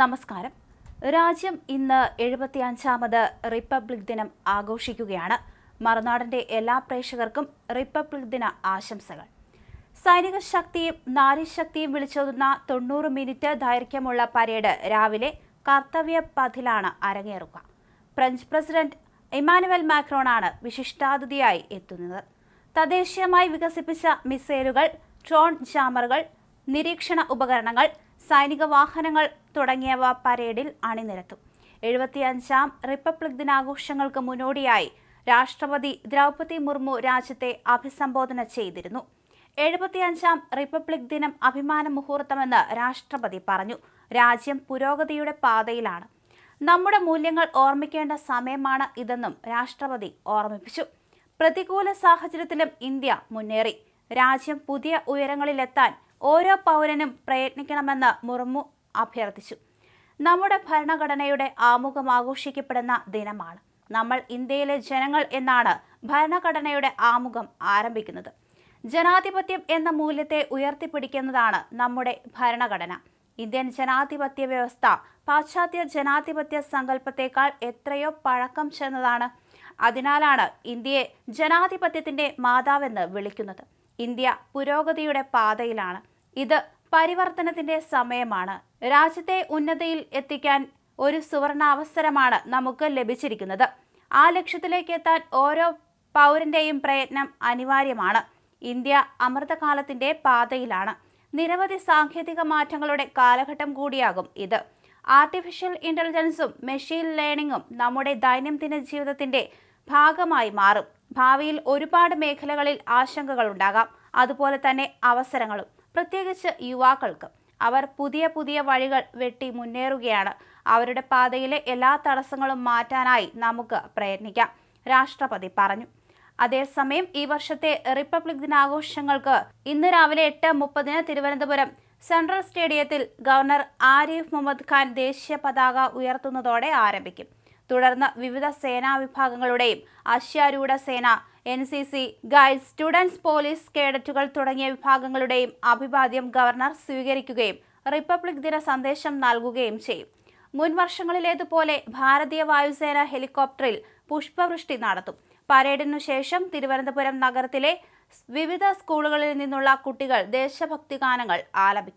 നമസ്കാരം. രാജ്യം ഇന്ന് എഴുപത്തിയഞ്ചാമത് റിപ്പബ്ലിക് ദിനം ആഘോഷിക്കുകയാണ്. മറുനാടിന്റെ എല്ലാ പ്രേക്ഷകർക്കും റിപ്പബ്ലിക് ദിന ആശംസകൾ. സൈനിക ശക്തിയും നാരീശക്തിയും വിളിച്ചോതുന്ന തൊണ്ണൂറ് മിനിറ്റ് ദൈർഘ്യമുള്ള പരേഡ് രാവിലെ കർത്തവ്യ പഥിലാണ് അരങ്ങേറുക. ഫ്രഞ്ച് പ്രസിഡന്റ് ഇമാനുവൽ മാക്രോണാണ് വിശിഷ്ടാതിഥിയായി എത്തുന്നത്. തദ്ദേശീയമായി വികസിപ്പിച്ച മിസൈലുകൾ ഡ്രോൺ ജാമറുകൾ നിരീക്ഷണ ഉപകരണങ്ങൾ സൈനിക വാഹനങ്ങൾ തുടങ്ങിയവ പരേഡിൽ അണിനിരത്തും. എഴുപത്തിയഞ്ചാം റിപ്പബ്ലിക് ദിനാഘോഷങ്ങൾക്ക് മുന്നോടിയായി രാഷ്ട്രപതി ദ്രൗപതി മുർമു രാജ്യത്തെ അഭിസംബോധന ചെയ്തിരുന്നു. എഴുപത്തിയഞ്ചാം റിപ്പബ്ലിക് ദിനം അഭിമാന മുഹൂർത്തമെന്ന് രാഷ്ട്രപതി പറഞ്ഞു. രാജ്യം പുരോഗതിയുടെ പാതയിലാണ്. നമ്മുടെ മൂല്യങ്ങൾ ഓർമ്മിക്കേണ്ട സമയമാണ് ഇതെന്നും രാഷ്ട്രപതി ഓർമ്മിപ്പിച്ചു. പ്രതികൂല സാഹചര്യത്തിലും ഇന്ത്യ മുന്നേറി. രാജ്യം പുതിയ ഉയരങ്ങളിലെത്താൻ ഓരോ പൗരനും പ്രയത്നിക്കണമെന്ന് മുർമു അഭ്യർത്ഥിച്ചു. നമ്മുടെ ഭരണഘടനയുടെ ആമുഖം ആഘോഷിക്കപ്പെടുന്ന ദിനമാണ്. നമ്മൾ ഇന്ത്യയിലെ ജനങ്ങൾ എന്നാണ് ഭരണഘടനയുടെ ആമുഖം ആരംഭിക്കുന്നത്. ജനാധിപത്യം എന്ന മൂല്യത്തെ ഉയർത്തിപ്പിടിക്കുന്നതാണ് നമ്മുടെ ഭരണഘടന. ഇന്ത്യൻ ജനാധിപത്യ വ്യവസ്ഥ പാശ്ചാത്യ ജനാധിപത്യ സങ്കല്പത്തേക്കാൾ എത്രയോ പഴക്കം ചെന്നതാണ്. അതിനാലാണ് ഇന്ത്യയെ ജനാധിപത്യത്തിന്റെ മാതാവെന്ന് വിളിക്കുന്നത്. ഇന്ത്യ പുരോഗതിയുടെ പാതയിലാണ്. ഇത് പരിവർത്തനത്തിന്റെ സമയമാണ്. രാജ്യത്തെ ഉന്നതിയിൽ എത്തിക്കാൻ ഒരു സുവർണാവസരമാണ് നമുക്ക് ലഭിച്ചിരിക്കുന്നത്. ആ ലക്ഷ്യത്തിലേക്ക് എത്താൻ ഓരോ പൗരന്റെയും പ്രയത്നം അനിവാര്യമാണ്. ഇന്ത്യ അമൃതകാലത്തിന്റെ പാതയിലാണ്. നിരവധി സാങ്കേതിക മാറ്റങ്ങളുടെ കാലഘട്ടം കൂടിയാകും ഇത്. ആർട്ടിഫിഷ്യൽ ഇന്റലിജൻസും മെഷീൻ ലേണിംഗും നമ്മുടെ ദൈനംദിന ജീവിതത്തിന്റെ ഭാഗമായി മാറും. ഭാവിയിൽ ഒരുപാട് മേഖലകളിൽ ആശങ്കകൾ ഉണ്ടാകാം അതുപോലെ തന്നെ അവസരങ്ങളും. പ്രത്യേകിച്ച് യുവാക്കൾക്ക്. അവർ പുതിയ പുതിയ വഴികൾ വെട്ടി മുന്നേറുകയാണ്. അവരുടെ പാതയിലെ എല്ലാ തടസ്സങ്ങളും മാറ്റാനായി നമുക്ക് പ്രയത്നിക്കാം രാഷ്ട്രപതി പറഞ്ഞു. അതേസമയം ഈ വർഷത്തെ റിപ്പബ്ലിക് ദിനാഘോഷങ്ങൾക്ക് ഇന്ന് രാവിലെ എട്ട് മുപ്പതിന് തിരുവനന്തപുരം സെൻട്രൽ സ്റ്റേഡിയത്തിൽ ഗവർണർ ആരിഫ് മുഹമ്മദ് ഖാൻ ദേശീയ പതാക ഉയർത്തുന്നതോടെ ആരംഭിക്കും. തുടർന്ന് വിവിധ സേനാ വിഭാഗങ്ങളുടെയും അശ്വാരൂഢ സേന N C C guide students police കേഡറ്റുകൾ തുടങ്ങിയ വിഭാഗങ്ങളുടെയും അഭിവാദ്യം ഗവർണർ സ്വീകരിക്കുകയും റിപ്പബ്ലിക് ദിന സന്ദേശം നൽകുകയും ചെയ്യും. മുൻ വർഷങ്ങളിലേതുപോലെ ഭാരതീയ വായുസേന ഹെലികോപ്റ്ററിൽ പുഷ്പവൃഷ്ടി നടത്തും. പരേഡിനു ശേഷം തിരുവനന്തപുരം നഗരത്തിലെ വിവിധ സ്കൂളുകളിൽ നിന്നുള്ള കുട്ടികൾ ദേശഭക്തി ഗാനങ്ങൾ ആലപിക്കും.